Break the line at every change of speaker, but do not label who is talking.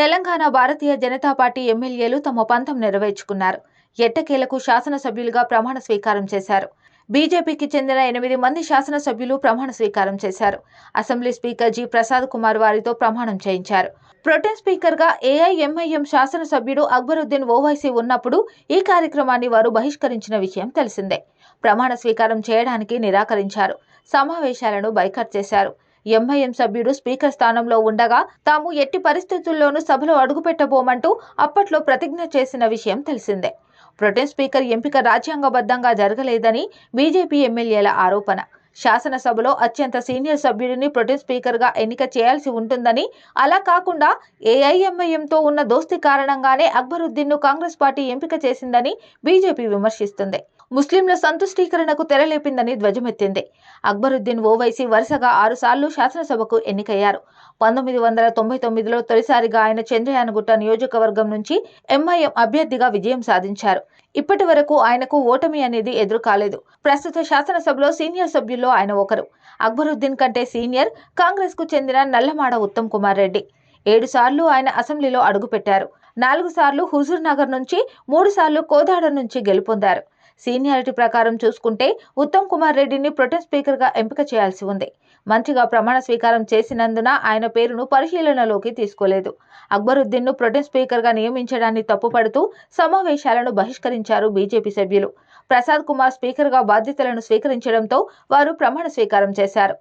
Telangana Bharatiya Janata party ఎమ్మెల్యేలు తమ పంతం నెరవేర్చుకున్నారు. ఎట్టకేలకు శాసనసభ్యులుగా ప్రమాణ స్వీకారం చేశారు. బీజేపీకి చెందిన ఎనిమిది మంది శాసనసభ్యులు ప్రమాణ స్వీకారం చేశారు. Assembly speaker G Prasad Kumar వారితో ప్రమాణం చేయించారు. ప్రొటెం స్పీకర్గా ఏఐఎంఐఎం శాసనసభ్యుడు అక్బరుద్దీన్ ఓవైసీ ఉన్నప్పుడు ఈ కార్యక్రమాన్ని వారు బహిష్కరించిన విషయం తెలిసిందే. ప్రమాణ స్వీకారం చేయడానికి నిరాకరించారు. సమావేశాలను బైకట్ చేశారు. ఎంఐఎం సభ్యుడు స్పీకర్ స్థానంలో ఉండగా తాము ఎట్టి పరిస్థితుల్లోనూ సభలో అడుగుపెట్టబోమంటూ అప్పట్లో ప్రతిజ్ఞ చేసిన విషయం తెలిసిందే. ప్రొటెం స్పీకర్ ఎంపిక రాజ్యాంగబద్ధంగా జరగలేదని బీజేపీ ఎమ్మెల్యేల ఆరోపణ. శాసనసభలో అత్యంత సీనియర్ సభ్యుడిని ప్రొటెం స్పీకర్గా ఎన్నిక చేయాల్సి ఉంటుందని అలా కాకుండా ఏఐఎంఐఎంతో ఉన్న దోస్తి కారణంగానే అక్బరుద్దీన్ను కాంగ్రెస్ పార్టీ ఎంపిక చేసిందని బీజేపీ విమర్శిస్తుంది. ముస్లింల సంతుష్టీకరణకు తెరలేపిందని ధ్వజమెత్తింది. అక్బరుద్దీన్ ఓవైసీ వరుసగా ఆరుసార్లు శాసనసభకు ఎన్నికయ్యారు. పంతొమ్మిది వందల తొంభై తొమ్మిదిలో తొలిసారిగా ఆయన చంద్రయానగుట్ట నియోజకవర్గం నుంచి ఎంఐఎం అభ్యర్థిగా విజయం సాధించారు. ఇప్పటి వరకు ఆయనకు ఓటమి అనేది ఎదురు కాలేదు ప్రస్తుత శాసనసభలో సీనియర్ సభ్యుల్లో ఆయన ఒకరు. అక్బరుద్దీన్ కంటే సీనియర్ కాంగ్రెస్కు చెందిన నల్లమాడ ఉత్తమ్ కుమార్ రెడ్డి. ఏడు సార్లు ఆయన అసెంబ్లీలో అడుగుపెట్టారు. నాలుగు సార్లు హుజూర్ నగర్ నుంచి మూడు సార్లు కోదాడ నుంచి గెలుపొందారు. సీనియారిటీ ప్రకారం చూసుకుంటే ఉత్తమ్ కుమార్ రెడ్డిని ప్రొటెం స్పీకర్గా ఎంపిక చేయాల్సి ఉంది. మంత్రిగా ప్రమాణ స్వీకారం చేసినందున ఆయన పేరును పరిశీలనలోకి తీసుకోలేదు. అక్బరుద్దీన్ను ప్రొటెం స్పీకర్గా నియమించడాన్ని తప్పుపడుతూ సమావేశాలను బహిష్కరించారు బీజేపీ సభ్యులు. ప్రసాద్ కుమార్ స్పీకర్గా బాధ్యతలను స్వీకరించడంతో వారు ప్రమాణ స్వీకారం చేశారు.